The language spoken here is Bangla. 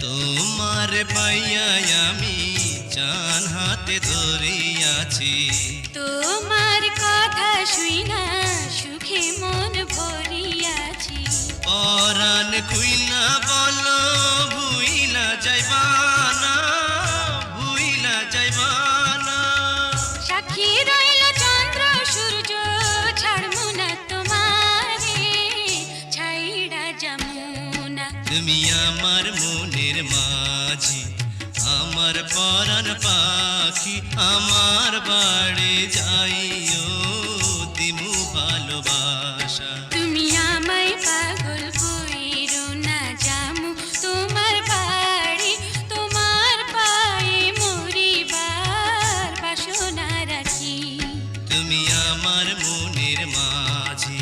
তোমার পাইয়া আমি চান হাতে ধরিয়াছি। তোমার কথা শুই না সুখে মন ভরিয়াছি। পরাণ খুইলা তুমি আমার মনের মাঝি আমার পরাণ পাখি আমার বাড়ি যাই ভালোবাসা। তুমি আমায় পাগল না জামু তোমার বাড়ি তোমার মরিবার তুমি আমার মনের মাঝি